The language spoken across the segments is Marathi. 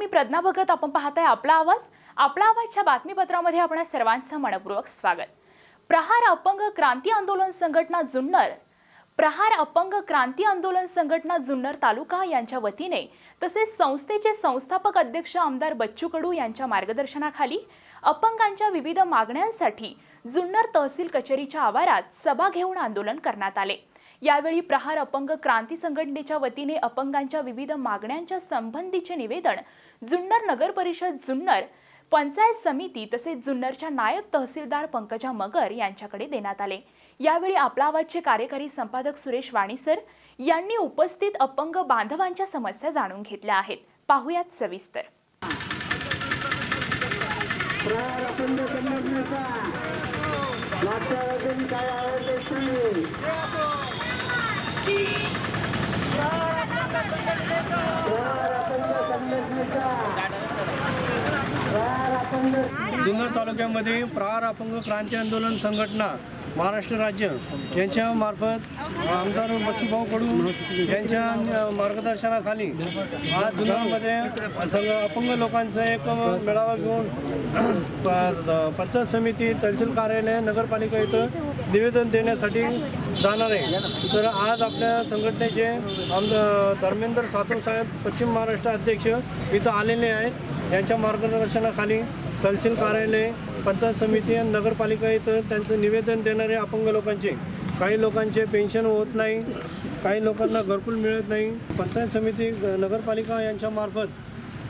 मी प्रज्ञा भगत आपण पाहताय आपला आवाज. आपला आवाजच्या बातमीपत्रामध्ये आपणा सर्वांचं मनपूर्वक स्वागत. प्रहार अपंग क्रांती आंदोलन संघटना जुन्नर. प्रहार अपंग क्रांती आंदोलन संघटना जुन्नर तालुका यांच्या वतीने तसेच संस्थेचे संस्थापक अध्यक्ष आमदार बच्चू कडू यांच्या मार्गदर्शनाखाली अपंगांच्या विविध मागण्यांसाठी जुन्नर तहसील कचेरीच्या आवारात सभा घेऊन आंदोलन करण्यात आले. यावेळी प्रहार अपंग क्रांती संघटनेच्या वतीने अपंगांच्या विविध मागण्यांच्या संबंधीचे निवेदन जुन्नर नगर परिषद जुन्नर पंचायत समिती तसेच जुन्नरच्या नायब तहसीलदार पंकजा मगर यांच्याकडे देण्यात आले. यावेळी आपला आवाजचे कार्यकारी संपादक सुरेश वाणीसर यांनी उपस्थित अपंग बांधवांच्या समस्या जाणून घेतल्या आहेत. पाहुयात सविस्तर. काय जुन्नर तालुक्यामध्ये प्रहार अपंग क्रांती आंदोलन संघटना महाराष्ट्र राज्य यांच्या मार्फत आमदार बच्चूभाऊ कडू यांच्या मार्गदर्शनाखाली आज जुन्नरमध्ये सगळं अपंग लोकांचा एक मेळावा घेऊन प- पंचायत समिती तहसील कार्यालय नगरपालिका इथं निवेदन देण्यासाठी जाणार आहे. तर आज आपल्या संघटनेचे आमदार धर्मेंद्र सातव साहेब पश्चिम महाराष्ट्र अध्यक्ष इथं आलेले आहेत. यांच्या मार्गदर्शनाखाली तहसील कार्यालय पंचायत समिती आणि नगरपालिका इथं त्यांचं निवेदन देणारे अपंग लोकांचे. काही लोकांचे पेन्शन होत नाही. काही लोकांना घरकुल मिळत नाही. पंचायत समिती नगरपालिका यांच्यामार्फत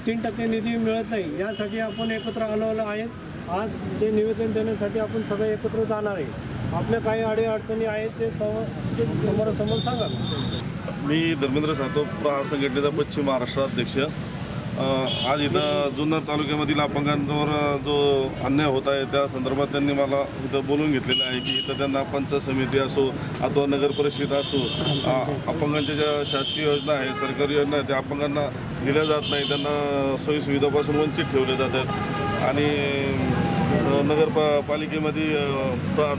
तीन टक्के निधी मिळत नाही. यासाठी आपण एकत्र आलो आहेत. आज ते निवेदन देण्यासाठी आपण सगळे एकत्र जाणार आहे. आपल्या काही अडी अडचणी आहेत ते सम ते समोरासमोर सांगा. मी धर्मेंद्र सातो प्रहार संघटनेचा पश्चिम महाराष्ट्र अध्यक्ष. आज इथं जुन्नर तालुक्यामधील अपंगांवर जो अन्याय होत आहे त्या संदर्भात त्यांनी मला इथं बोलून घेतलेलं आहे की इथं त्यांना पंचायत समिती असो अथवा नगर परिषद असो अपंगांच्या ज्या शासकीय योजना आहे सरकारी योजना आहे त्या अपंगांना दिल्या जात नाही. त्यांना सोयीसुविधापासून वंचित ठेवले जातात आणि नगर प पालिकेमध्ये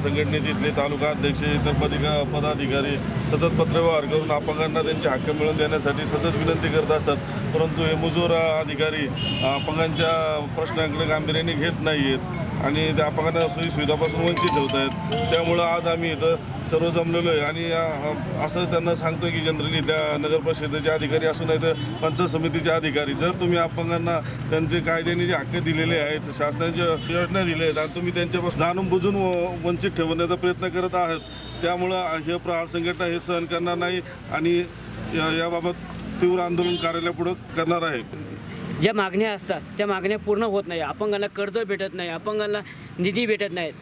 संघटनेचे इथले तालुका अध्यक्ष इतर पदिका पदाधिकारी सतत पत्रव्यवहार करून अपंगांना त्यांचे हक्क मिळवून देण्यासाठी सतत विनंती करत असतात. परंतु हे मुजोरा अधिकारी अपंगांच्या प्रश्नांकडे गांभीर्याने घेत नाही आहेत आणि त्या अपंगांना सोयीसुविधापासून वंचित ठेवत आहेत. त्यामुळं आज आम्ही इथं सर्व जमलेलो आहे. आणि असं त्यांना सांगतो की जनरली त्या नगर परिषदेचे अधिकारी असू नाही तर पंचायत समितीचे अधिकारी. जर तुम्ही अपंगांना त्यांचे कायद्याने जे हक्क दिलेले आहेत शासनाच्या योजना दिल्या आहेत आणि तुम्ही त्यांच्यापासून जाणून बुजून व- वंचित ठेवण्याचा प्रयत्न करत आहात त्यामुळं हे प्रहार संघटना हे सहन करणार नाही आणि याबाबत तीव्र आंदोलन कार्यालयापुढं करणार आहे ज्या मागण्या असतात त्या मागण्या पूर्ण होत नाही. अपंगांना कर्ज भेटत नाही अपंगांना निधी भेटत नाहीत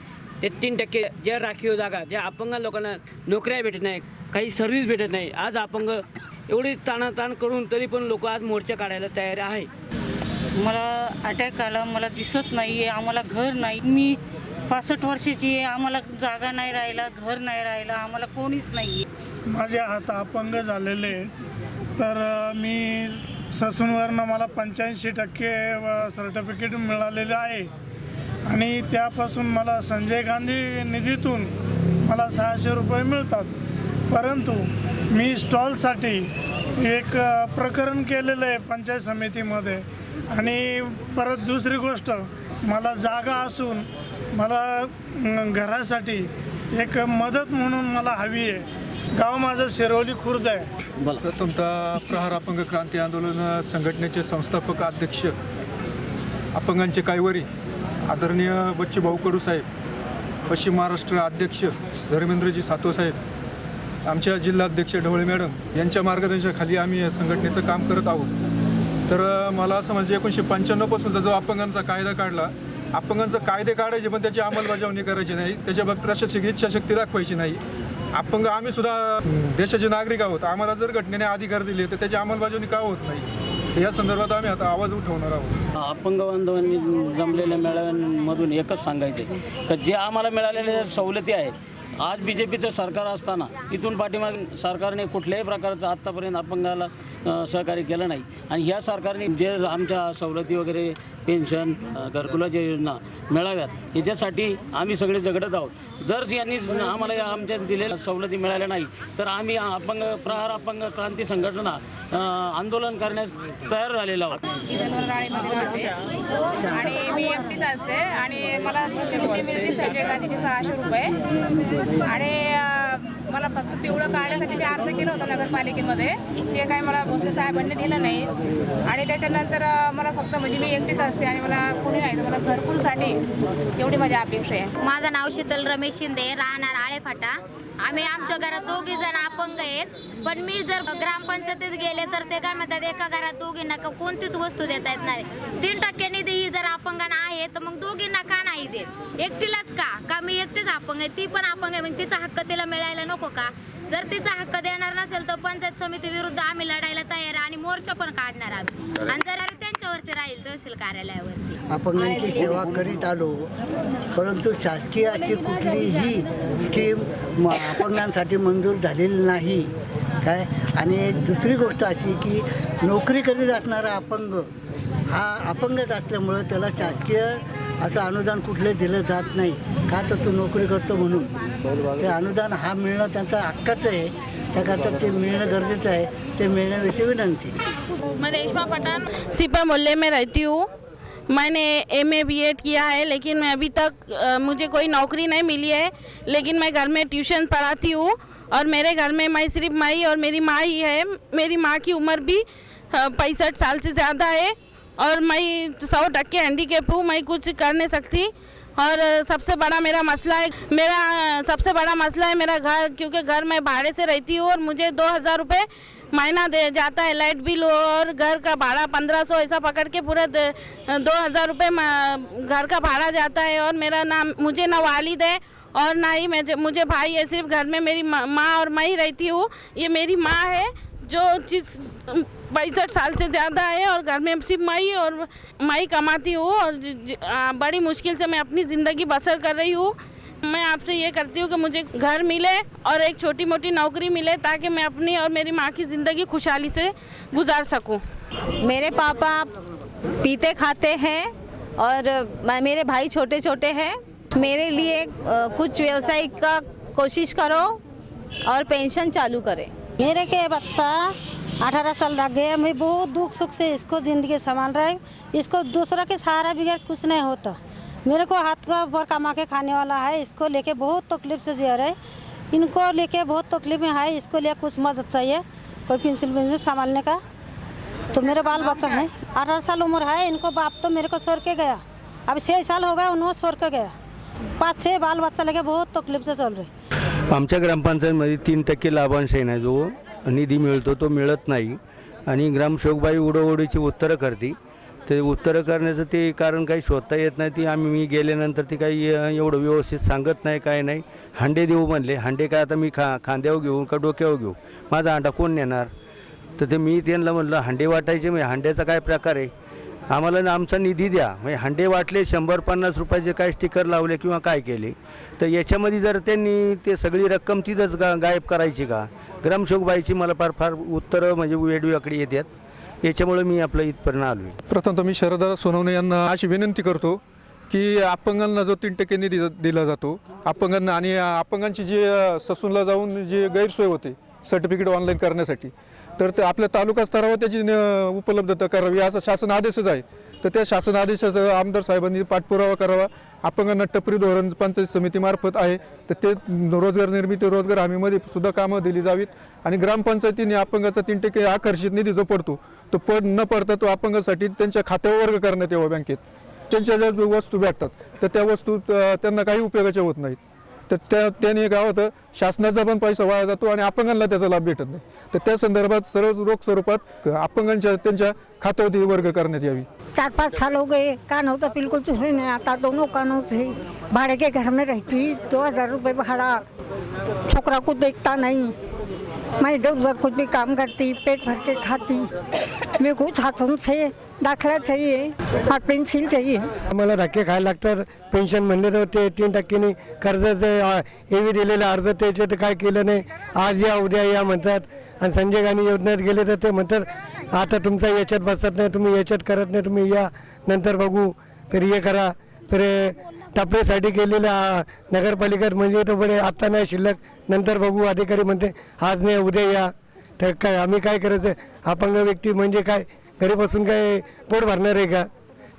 ते तीन टक्के ज्या राखीव जागा ज्या अपंग लोकांना नोकऱ्या भेटत नाही काही सर्व्हिस भेटत नाही आज अपंग एवढी ताणाताण करून तरी पण लोक आज मोर्चा काढायला तयार आहे. मला अटॅक आला मला दिसत नाही आहे आम्हाला घर नाही. मी पासष्ट वर्षाची आहे आम्हाला जागा नाही राहिला घर नाही राहिला आम्हाला कोणीच नाही आहे माझे हात अपंग झालेले. तर मी ससूनवरनं मला पंच्याऐंशी टक्के सर्टिफिकेट मिळालेले आहे. आणि त्यापासून मला संजय गांधी निधीतून मला सहाशे रुपये मिळतात. परंतु मी स्टॉलसाठी एक प्रकरण केलेलं आहे पंचायत समितीमध्ये. आणि परत दुसरी गोष्ट मला जागा असून मला घरासाठी एक मदत म्हणून मला हवी आहे. गाव माझं शिरवली खुर्द आहे. प्रथमतः प्रहार अपंग क्रांती आंदोलन संघटनेचे संस्थापक अध्यक्ष अपंगांचे कायवरी आदरणीय बच्चूभाऊ कडू साहेब पश्चिम महाराष्ट्र अध्यक्ष धर्मेंद्रजी सातो साहेब आमच्या जिल्हाध्यक्ष ढवळे मॅडम यांच्या मार्गदर्शनाखाली आम्ही या संघटनेचं काम करत आहोत. तर मला असं म्हणजे एकोणीसशे पंच्याण्णवपासूनचा जो अपंगांचा कायदा काढला अपंगांचा कायदे काढायचे पण त्याची अंमलबजावणी करायची नाही त्याच्या बाबतीत प्रशासकीय इच्छाशक्ती दाखवायची नाही. अपंग आम्ही सुद्धा देशाचे नागरिक आहोत. आम्हाला जर घटनेने अधिकार दिले तर त्याची अंमलबजावणी का होत नाही? या संदर्भात आम्ही आता आवाज उठवणार आहोत. अपंग बांधवांनी जमलेल्या मेळाव्यांमधून एकच सांगायचे का जे आम्हाला मिळालेल्या सवलती आहेत आज बी जे पीचं सरकार असताना इथून पाठीमाग सरकारने कुठल्याही प्रकारचं आत्तापर्यंत अपंगाला सहकार्य केलं नाही. आणि ह्या सरकारने जे आमच्या सवलती वगैरे पेन्शन घरकुलाच्या योजना मिळाव्यात याच्यासाठी आम्ही सगळे झगडत आहोत. जर यांनी आम्हाला या आमच्या दिलेल्या सवलती मिळाल्या नाही तर आम्ही अपंग प्रहार अपंग क्रांती संघटना आंदोलन करण्यास तयार झालेलो आहोत. आणि मी एकटीच असते. आणि मला मिळते सहाशे रुपये. आणि मला फक्त पिवळं काढण्यासाठी मी अर्ज केला होता नगरपालिकेमध्ये. ते काय मला भोसले साहेबांनी दिलं नाही. आणि त्याच्यानंतर मला फक्त म्हणजे मी एकटीच असते आणि मला कोणी नाही. मला घरपूरसाठी एवढी माझी अपेक्षा आहे. माझं नाव शीतल रमेश शिंदे. राहणार आळेफाटा आम्ही आमच्या घरात दोघी जण अपंग आहेत. पण मी जर ग्रामपंचायतीत गेले तर ते काय म्हणतात एका घरात दोघींना का कोणतीच वस्तू देता येत नाही. तीन टक्के निधी ही जर अपंगांना आहे तर मग दोघींना का नाही देत? एकटीलाच का? का मी एकटीच अपंग आहे? ती पण अपंग आहे मग तिचा हक्क तिला मिळायला नको का? जर तिचा हक्क देणार नसेल तर पंचायत समिती विरुद्ध आम्ही लढायला तयार आणि मोर्चा पण काढणार आम्ही. आणि जर त्यांच्यावरती राहील? तहसील कार्यालयावरती. अपंगांची सेवा करीत आलो. परंतु शासकीय अशी कुठलीही स्कीम म- अपंगांसाठी मंजूर झालेली नाही. काय? आणि दुसरी गोष्ट अशी की नोकरी करीत असणारा अपंग हा अपंगच असल्यामुळं त्याला शासकीय असं अनुदान कुठले दिलं जात नाही. का तर तो नोकरी करतो म्हणून. ते अनुदान हा मिळणं त्यांचा हक्काच आहे. त्याकरता ते मिळणं गरजेचं आहे. ते मिळण्याविषयी विनंती. मैं रेशमा पठान. सिपा मोहल्ले में रहती हूँ। मैंने एम ए बी एड किया है लेकिन मैं अभी तक अ, मुझे कोई नौकरी नहीं मिली है। लेकिन मैं घर में ट्यूशन पढ़ाती हूँ और मेरे घर में मैं सिर्फ़ माई और मेरी माँ ही। है मेरी माँ की उम्र भी पैंसठ साल से ज़्यादा है और मैं सौ टक्के हैंडीकेप हूँ मैं कुछ कर नहीं सकती। और सबसे बड़ा मेरा मसला है, मेरा, सबसे बड़ा मसला है मेरा घर, क्योंकि घर मैं भाड़े से रहती हूँ और मुझे दो हज़ार रुपये महीना दे जाता है, लाइट बिल और घर का भाड़ा पंद्रह सौ, ऐसा पकड़ के पूरा दो हज़ार रुपये घर का भाड़ा जाता है और मेरा नाम, मुझे ना वालिद है और ना ही मुझे भाई है, सिर्फ़ घर में मेरी माँ और मैं ही रहती हूँ, ये मेरी माँ है जो जिस पैंसठ साल से ज़्यादा है और घर में सिर्फ़ मैं ही और मैं ही कमाती हूँ और ज- ज- आ, बड़ी मुश्किल से मैं अपनी ज़िंदगी बसर कर रही हूँ। मैं आपसे ये करती हूँ कि मुझे घर मिले और एक छोटी मोटी नौकरी मिले ताकि मैं अपनी और मेरी माँ की ज़िंदगी खुशहाली से गुजार सकूँ। मेरे पापा पीते खाते हैं और मेरे भाई छोटे छोटे हैं। मेरे लिए कुछ व्यवसाय का कोशिश करो और पेंशन चालू करें। मेरे के बच्चा अठारह साल रह गया मैं बहुत दुख सुख से इसको ज़िंदगी संभाल रहा है। इसको दूसरा के सहारा बगैर कुछ नहीं होता। मेरे को हाथ का भर कमा के खाने वाला है। इसको लेके बहुत तकलीफ़ से जी रहे। इनको लेके बहुत तकलीफ़ में है। इसको लिए कुछ मदद चाहिए, कोई पेंसिल पेंसिल संभालने का। तो मेरे बाल बच्चा है। अठारह साल उम्र है। इनको बाप तो मेरे को छोड़ के गया। अब छः साल हो गया उन्होंने छोड़ के गया। पाँच छः बाल बच्चा लेके बहुत तकलीफ़ से चल रहे। आमच्या ग्रामपंचायतमध्ये तीन टक्के लाभांश आहे ना जो निधी मिळतो तो मिळत नाही. आणि ग्रामसेवकबाई उडोउडीची उत्तरं करते. ते उत्तरं करण्याचं ते कारण काही शोधता येत नाही. ती आम्ही मी गेल्यानंतर ती काही एवढं व्यवस्थित सांगत नाही काय नाही. हांडे देऊ म्हणले. हांडे काय आता मी खा खांद्यावर घेऊ का डोक्यावर घेऊ? माझा हांडा कोण नेणार? तर ते मी त्यांना म्हणलं हांडे वाटायचे म्हणजे हांड्याचा काय प्रकार आहे? आम्हाला ना आमचा निधी द्या. म्हणजे हांडे वाटले शंभर पन्नास रुपयाचे काय स्टिकर लावले किंवा काय केले. तर याच्यामध्ये जर त्यांनी ते सगळी रक्कम तिथंच गा गायब करायची का? ग्रामशोकबाईची मला फार फार उत्तरं म्हणजे वेगवेगळी येतात. याच्यामुळे मी आपलं इथपर्यंत आलो आहे प्रथमतः मी शरदा सोनवणे यांना अशी विनंती करतो की अपंगांना जो तीन टक्के निधी दिला जातो अपंगांना आणि अपंगांची जी ससूनला जाऊन जी गैरसोय होते सर्टिफिकेट ऑनलाईन करण्यासाठी तर ते आपल्या तालुका स्तरावर त्याची न- उपलब्धता करावी. असा शासन आदेशच आहे. तर त्या शासन आदेशाचा आमदार साहेबांनी पाठपुरावा करावा. अपंगांना टपरी धोरण पंचायत समितीमार्फत आहे. तर ते रोजगार निर्मिती रोजगार हमीमध्ये सुद्धा कामं दिली जावीत. आणि ग्रामपंचायतीने अपंगाचा तीन टक्के आकर्षित निधी जो पडतो तो पड न पडता तो अपंगासाठी त्यांच्या खात्यावर वर्ग करण्यात यावा बँकेत. त्यांच्या ज्या वस्तू भेटतात तर त्या वस्तू अ, त्यांना काही उपयोगाच्या होत नाहीत. तर त्या त्याने काय होतं शासनाचा पण पैसा वाया जातो आणि अपंगांना त्याचा लाभ भेटत नाही. तर त्या संदर्भात सर्व रोख स्वरूपात अपंगांच्या त्यांच्या खात्यावरती वर्ग करण्यात यावी. चार पाँच साल हो गए कान होता बिल्कुल कुछ नहीं आता दोनों कानों से भाड़े के घर में रहती दो हजार रुपये भाड़ा. छोकरा को देखता नहीं. मैं इधर उधर कुछ भी काम करती पेट भर के खाती। मेरे को हाथों से दाखला चाहिए और पेंसिल चाहिए। आम्हाला धक्के खायला लागतात. पेन्शन म्हणले तर ते तीन टक्क्यांनी कर्जाचं एवी दिलेलं अर्ज त्याचे तर काय केलं नाही. आज या उद्या या म्हणतात. आणि संजय गांधी योजनेत गेले तर ते म्हणतात आता तुमचा याच्यात बसत नाही तुम्ही याच्यात करत नाही तुम्ही या. नंतर बघू. तर हे करा. तर टपरीसाठी केलेल्या नगरपालिका नगरपालिकेत म्हणजे तो बडे आत्ता नाही शिल्लक. नंतर बघू अधिकारी म्हणते आज नाही उद्या या. तर काय आम्ही काय करायचं? अपंग व्यक्ती म्हणजे काय? घरी बसून काय पोट भरणार आहे का?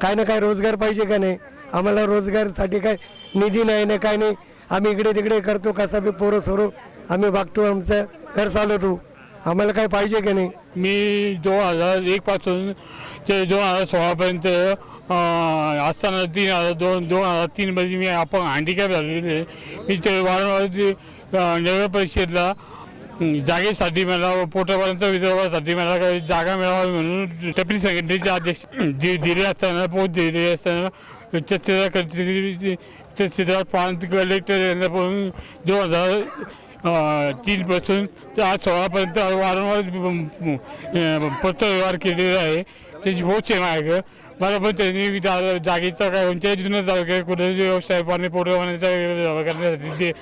काय ना काय रोजगार पाहिजे का नाही? आम्हाला रोजगारसाठी काय निधी नाही ना काय नाही? आम्ही इकडे तिकडे करतो कसा बी पोरं सोरो आम्ही बघतो आमचं घर चालवतो. आम्हाला काय पाहिजे का नाही? मी दोन हजार एकपासून ते दोन हजार सोळापर्यंत असताना तीन हजार दोन दोन हजार तीनमध्ये मी आपण हँडिकॅप झालेले आहे. मी ते वारंवार ते, नगर परिषदेला जागेसाठी मला पोटापर्यंत विदर्भासाठी मला काही जागा मिळावी म्हणून टपरी संघटनेचे अध्यक्ष दि दिले असताना पोच दिले असताना त्या क्षेत्रात प्रांत कलेक्टर यांना पण दोन हजार तीनपासून ते आज सोळापर्यंत वारंवार पत्रव्यवहार केलेला आहे त्याची बहुत आहे ग मला पण त्यांनी जा- जागेचा काय कोणत्या जुनं जागा कुठे व्यवसाय पाणी जागा करण्यासाठी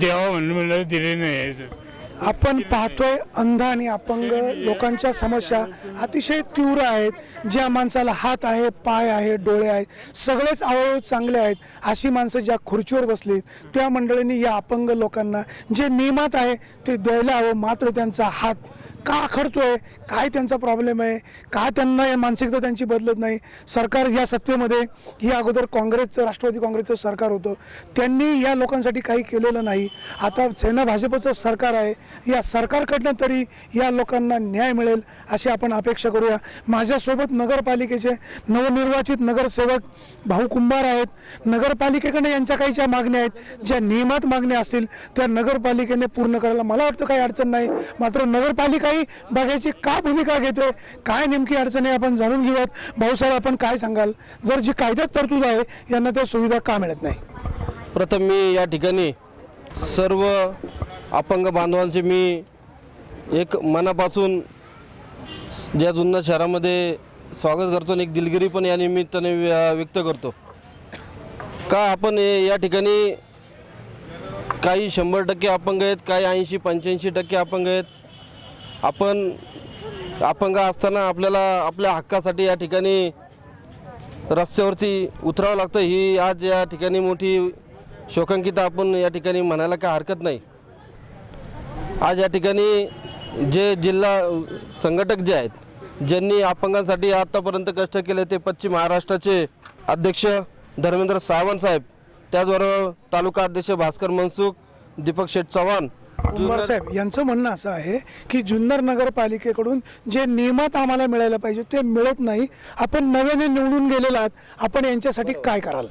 ते म्हणून म्हणलं दिले नाही. आहे आपण पाहतोय अंध आणि अपंग लोकांच्या समस्या अतिशय तीव्र आहेत. ज्या माणसाला हात आहे पाय आहे डोळे आहेत सगळेच अवयव चांगले आहेत. अशी माणसं ज्या खुर्चीवर बसलीत त्या मंडळींनी या अपंग लोकांना जे नियमात आहे ते द्यायला हवं. मात्र त्यांचा हात का आखडतोय? काय त्यांचा प्रॉब्लेम आहे? का त्यांना मानसिकता त्यांची बदलत नाही? सरकार या सत्तेमध्ये ही अगोदर काँग्रेसचं राष्ट्रवादी काँग्रेसचं सरकार होतं. त्यांनी या लोकांसाठी काही केलेलं नाही. आता सेना भाजपचं सरकार आहे. या सरकारकडनं तरी या लोकांना न्याय मिळेल अशी आपण अपेक्षा करूया. माझ्यासोबत नगरपालिकेचे नवनिर्वाचित नगरसेवक भाऊ कुंभार आहेत. नगरपालिकेकडे यांच्या काही ज्या मागण्या आहेत ज्या नियमात मागण्या असतील त्या नगरपालिकेने पूर्ण करायला मला वाटतं काही अडचण नाही. मात्र नगरपालिका काही बघायची का भूमिका घेते काय नेमकी अडचण आहे आपण जाणून घेऊयात. भाऊसाहेब आपण काय सांगाल? जर जी कायद्यात तरतूद आहे यांना त्या सुविधा का मिळत नाही? प्रथम मी या ठिकाणी सर्व अपंग बांधवांचे मी एक मनापासून ज्या जुन्नर शहरामध्ये स्वागत करतो आणि एक दिलगिरी पण या निमित्ताने व्यक्त करतो. का आपण या ठिकाणी काही शंभर टक्के अपंग आहेत काही ऐंशी पंच्याऐंशी टक्के अपंग आहेत? आपण अपंग असताना आपल्याला आपल्या हक्कासाठी या ठिकाणी रस्त्यावरती उतरावं लागतं. ही आज या ठिकाणी मोठी शोकांकिता आपण या ठिकाणी म्हणायला काय हरकत नाही. आज या ठिकाणी जे जिल्हा संघटक जे आहेत ज्यांनी अपंगांसाठी आत्तापर्यंत कष्ट केले ते पश्चिम महाराष्ट्राचे अध्यक्ष धर्मेंद्र सावंत साहेब त्याचबरोबर तालुका अध्यक्ष भास्कर मनसुख दीपक शेठ चव्हाण कुंभार साहेब यांचं म्हणणं असं आहे की जुन्नर नगरपालिकेकडून जे नियमात आम्हाला मिळायला पाहिजे ते मिळत नाही. आपण नव्याने निवडून गेलेला आहात. आपण यांच्यासाठी काय कराल?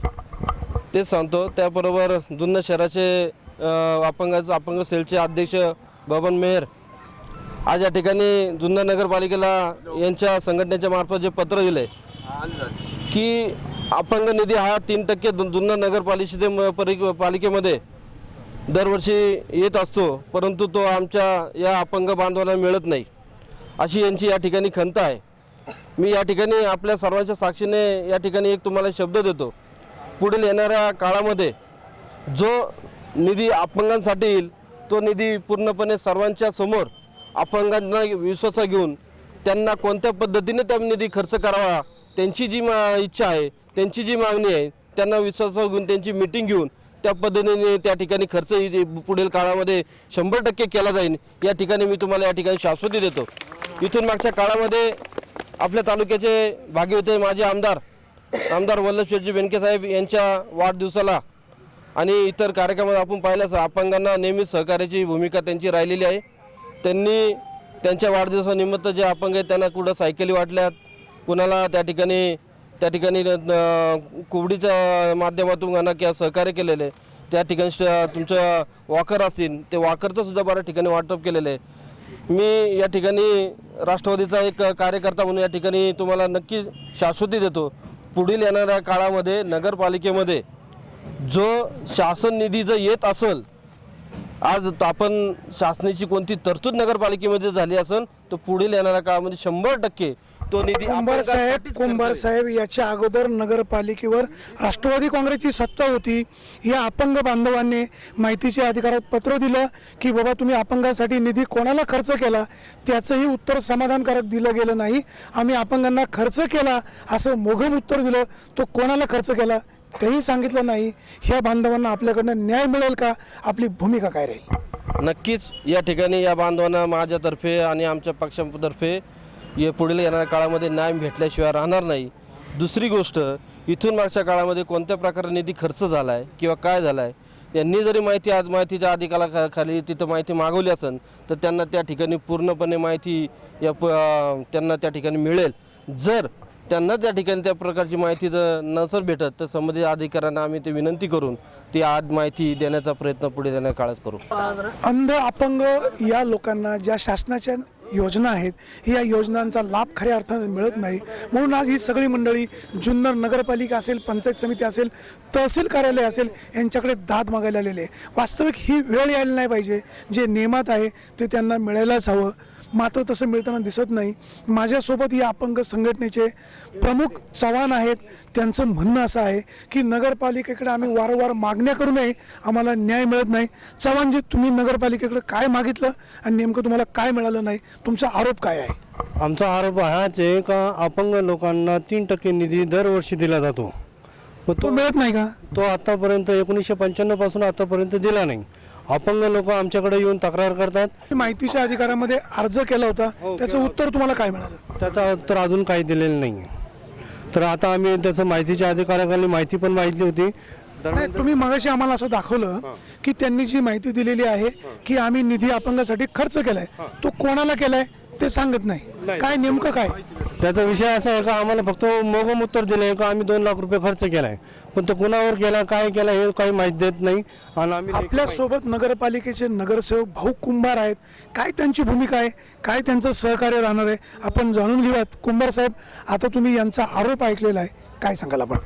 तेच सांगतो त्याबरोबर जुन्नर शहराचे अ, अपंगाचं अपंग सेलचे अध्यक्ष बबन मेहर आज या ठिकाणी जुन्नर नगरपालिकेला यांच्या संघटनेच्या मार्फत जे पत्र दिलं की अपंग निधी हा तीन टक्के जु- जुन्नर नगरपालिके परि- पालिकेमध्ये दरवर्षी येत असतो परंतु तो आमच्या या अपंग बांधवांना मिळत नाही. अशी यांची या ठिकाणी खंत आहे. मी या ठिकाणी आपल्या सर्वांच्या साक्षीने या ठिकाणी एक तुम्हाला शब्द देतो. पुढील येणाऱ्या काळामध्ये जो निधी अपंगांसाठी येईल तो निधी पूर्णपणे सर्वांच्या समोर अपंगांना विश्वास घेऊन त्यांना कोणत्या पद्धतीने त्या निधी खर्च करावा त्यांची जी मा इच्छा आहे त्यांची जी मागणी आहे त्यांना विश्वास घेऊन त्यांची मीटिंग घेऊन त्या पद्धतीने त्या ठिकाणी खर्चही पुढील काळामध्ये शंभर टक्के केला जाईल या ठिकाणी मी तुम्हाला या ठिकाणी शाश्वती देतो. इथून मागच्या काळामध्ये आपल्या तालुक्याचे भागी होते माझे आमदार आमदार वल्लभशेठजी बेनकेसाहेब यांच्या वाढदिवसाला आणि इतर कार्यक्रमात आपण पाहिल्यास अपंगांना नेहमीच सहकार्याची भूमिका त्यांची राहिलेली आहे. त्यांनी त्यांच्या वाढदिवसानिमित्त जे अपंग आहेत त्यांना कुठं सायकली वाटल्यात कुणाला त्या ठिकाणी त्या ठिकाणी अं, कुबडीच्या माध्यमातून त्यांना किंवा सहकार्य केलेलं आहे त्या ठिकाणी श- तुमचं वॉकर असेल ते वॉकरचं सुद्धा बऱ्याच ठिकाणी वाटप केलेलं आहे. मी या ठिकाणी राष्ट्रवादीचा एक कार्यकर्ता म्हणून या ठिकाणी तुम्हाला नक्की शाश्वती देतो. पुढील येणाऱ्या काळामध्ये नगरपालिकेमध्ये जो शासन निधी जर येत असेल आज आपण शासनाची कोणती तरतूद नगरपालिकेमध्ये झाली असेल तर पुढील येणाऱ्या काळामध्ये शंभर टक्के तो निधी कुंभार साहेब कुंभार. साहेब याच्या अगोदर नगरपालिकेवर राष्ट्रवादी काँग्रेसची सत्ता होती. या अपंग बांधवांनी माहितीच्या अधिकारात पत्र दिलं की बाबा तुम्ही अपंगासाठी निधी कोणाला खर्च केला? त्याचंही उत्तर समाधानकारक दिलं गेलं नाही. आम्ही अपंगांना खर्च केला असं मोघम उत्तर दिलं. तो कोणाला खर्च केला? तेही सांगितलं नाही. ह्या बांधवांना आपल्याकडनं न्याय मिळेल का? आपली भूमिका काय राहील? नक्कीच या ठिकाणी या बांधवांना माझ्यातर्फे आणि आमच्या पक्षातर्फे या पुढील येणाऱ्या काळामध्ये न्याय भेटल्याशिवाय राहणार नाही. दुसरी गोष्ट इथून मागच्या काळामध्ये कोणत्या प्रकारे निधी खर्च झाला आहे किंवा काय झाला आहे यांनी जरी माहिती आज माहितीच्या अधिकाला खा- खाली तिथं माहिती मागवली असेल तर त्यांना त्या ठिकाणी पूर्णपणे माहिती या प त्यांना त्या ठिकाणी मिळेल. जर त्यांना त्या ठिकाणी त्या प्रकारची माहिती जर नसर भेटत तर संबंधित अधिकाऱ्यांना आम्ही ते विनंती करून ती आज माहिती देण्याचा प्रयत्न पुढे येणाऱ्या काळात करू. अंध अपंग या लोकांना ज्या शासनाच्या योजना आहेत. या योजनांचा लाभ खऱ्या अर्थाने मिळत नाही. म्हणून आज ही सगळी मंडळी जुन्नर नगरपालिका असेल पंचायत समिती असेल तहसील कार्यालय असेल यांच्याकडे दाद मागायला आलेले वास्तविक ही वेळ यायला नाही पाहिजे. जे नियमात आहे ते त्यांना मिळायलाच हवं. मात्र तसं मिळताना दिसत नाही. माझ्यासोबत या अपंग संघटनेचे प्रमुख चव्हाण आहेत. त्यांचं म्हणणं असं आहे की नगरपालिकेकडे आम्ही वारंवार मागण्या करूनही आम्हाला न्याय मिळत नाही. चव्हाणजी तुम्ही नगरपालिकेकडे काय मागितलं आणि नेमकं तुम्हाला काय मिळालं नाही? तुमचा आरोप काय आहे? आमचा आरोप हाच आहे का अपंग लोकांना तीन टक्के निधी दरवर्षी दिला जातो. तो मिळत नाही का? तो आतापर्यंत एकोणीसशे पंच्याण्णवपासून आतापर्यंत दिला नाही. अपंग लोक आमच्याकडे येऊन तक्रार करतात. माहितीच्या अधिकारामध्ये अर्ज केला होता. त्याचं उत्तर तुम्हाला काय मिळालं? त्याचा उत्तर अजून काही दिलेलं नाही तर आता आम्ही त्याचं माहितीच्या अधिकाराखाली माहिती पण माहिती होती. तुम्ही मगाशी आम्हाला असं दाखवलं की त्यांनी जी माहिती दिलेली आहे की आम्ही निधी अपंगासाठी खर्च केलाय. तो कोणाला केलाय? ते सांगत नाही. काय नेमकं काय? त्याचा विषय असा आहे का आम्हाला फक्त मोगम उत्तर दिले का आम्ही दोन लाख रुपये खर्च केलाय. पण तो कुणावर केला काय केला हे काही माहिती देत नाही. आणि आम्ही आपल्यासोबत नगरपालिकेचे नगरसेवक भाऊ कुंभार आहेत. काय त्यांची भूमिका आहे? काय त्यांचं सहकार्य राहणार आहे? आपण जाणून घेऊयात. कुंभार साहेब आता तुम्ही यांचा आरोप ऐकलेला आहे. काय सांगाल आपण?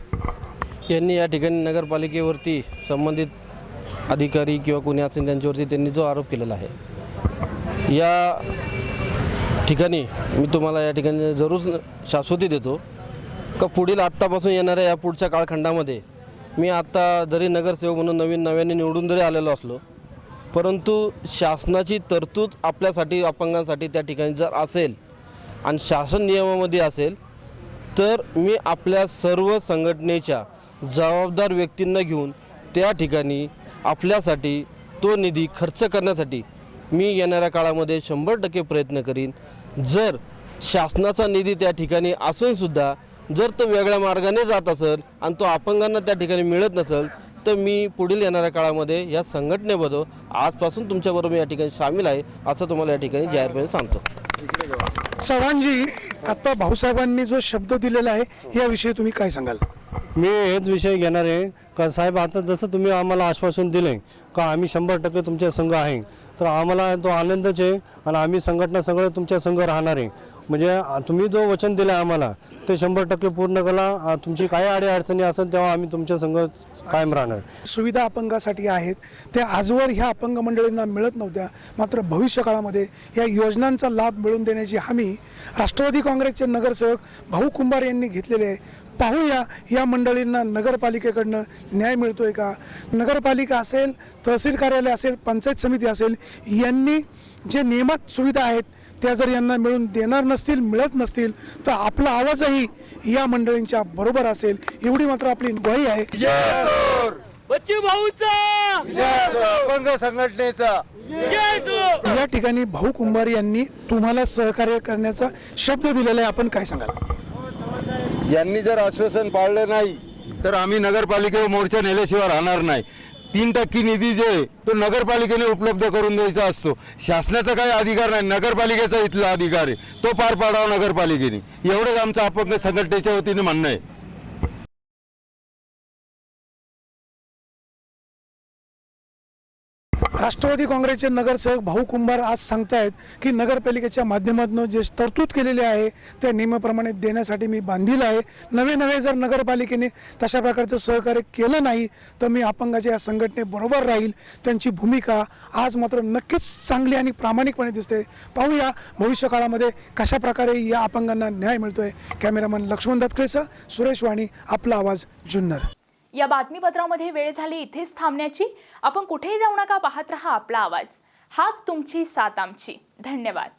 यांनी या ठिकाणी नगरपालिकेवरती संबंधित अधिकारी किंवा कोणी असेल त्यांच्यावरती त्यांनी जो आरोप केलेला आहे. या ठिकाणी मी तुम्हाला या ठिकाणी जरूर शाश्वती देतो. का पुढील आत्तापासून येणाऱ्या या पुढच्या काळखंडामध्ये मी आत्ता जरी नगरसेवक म्हणून नवीन नव्याने निवडून जरी आलेलो असलो परंतु शासनाची तरतूद आपल्यासाठी अपंगांसाठी त्या ठिकाणी जर असेल आणि शासन नियमामध्ये असेल तर मी आपल्या सर्व संघटनेच्या जबाबदार व्यक्तींना घेऊन त्या ठिकाणी आपल्यासाठी तो निधी खर्च करण्यासाठी मी येणाऱ्या काळामध्ये शंभर टक्के प्रयत्न करीन. जर शासनाचा निधी त्या ठिकाणी असूनसुद्धा जर तो वेगळ्या मार्गाने जात असेल आणि तो अपंगांना त्या ठिकाणी मिळत नसेल तर मी पुढील येणाऱ्या काळामध्ये या संघटनेबद्दल आजपासून तुमच्याबरोबर या ठिकाणी सामील आहे असं तुम्हाला या ठिकाणी जाहीरपणे सांगतो. चव्हाणजी आता भाऊसाहेबांनी जो शब्द दिलेला आहे याविषयी तुम्ही काय सांगाल? मी हेच विषय घेणार आहे. का साहेब आता जसं तुम्ही आम्हाला आश्वासन दिले का आम्ही शंभर टक्के तुमच्या संघ आहे तर आम्हाला तो आनंदच आहे आणि आम्ही संघटना सगळं तुमच्या संघ राहणार आहे. म्हणजे तुम्ही जो वचन दिलं आम्हाला ते शंभर टक्के पूर्ण करा. तुमची काय अडी अडचणी असेल तेव्हा आम्ही तुमच्या संघ कायम राहणार. सुविधा अपंगासाठी आहेत. त्या आजवर ह्या अपंग मंडळींना मिळत नव्हत्या. मात्र भविष्य काळामध्ये या योजनांचा लाभ मिळवून देण्याची हमी राष्ट्रवादी काँग्रेसचे नगरसेवक भाऊ कुंभार यांनी घेतलेले आहे. पाहूया या मंडळींना नगरपालिकेकडनं न्याय मिळतोय का? नगरपालिका असेल तहसील कार्यालय असेल पंचायत समिती असेल यांनी जे नियमात सुविधा आहेत त्या जर यांना मिळून देणार नसतील मिळत नसतील तर आपला आवाजही या मंडळींच्या बरोबर असेल. एवढी मात्र आपली ग्वाही आहे. बच्चू भाऊचा! अपंग संघटनेचा! या ठिकाणी भाऊ कुंभार यांनी तुम्हाला सहकार्य करण्याचा शब्द दिलेला आहे. आपण काय सांगाल? यांनी जर आश्वासन पाळलं नाही तर आम्ही नगरपालिकेवर मोर्चा नेल्याशिवाय राहणार नाही. तीन टक्के निधी जो आहे तो नगरपालिकेने उपलब्ध करून द्यायचा असतो. शासनाचा काही अधिकार नाही नगरपालिकेचा इथला अधिकार आहे. तो पार पाडावा नगरपालिकेने. एवढंच आमचं अपंग संघटनेच्या वतीने म्हणणं आहे. राष्ट्रवादी काँग्रेसचे नगरसेवक भाऊ कुंभार आज सांगतायत की नगरपालिकेच्या माध्यमातून जे तरतूद केलेली आहे त्या नियमाप्रमाणे देण्यासाठी मी बांधील आहे. नवे नवे जर नगरपालिकेने तशा प्रकारचं सहकार्य केलं नाही तर मी अपंगाच्या या संघटनेबरोबर राहील. त्यांची भूमिका आज मात्र नक्कीच चांगली आणि प्रामाणिकपणे दिसते. पाहूया भविष्य काळामध्ये कशा प्रकारे या अपंगांना न्याय मिळतोय. कॅमेरामन लक्ष्मण दत्तकळेसह सुरेश वाणी आपला आवाज जुन्नर. या बातमीपत्रामध्ये वेळ झाली इथेच थांबण्याची. आपण कुठेही जाऊ नका पाहत रहा आपला आवाज. हात तुमची साथ आमची. धन्यवाद.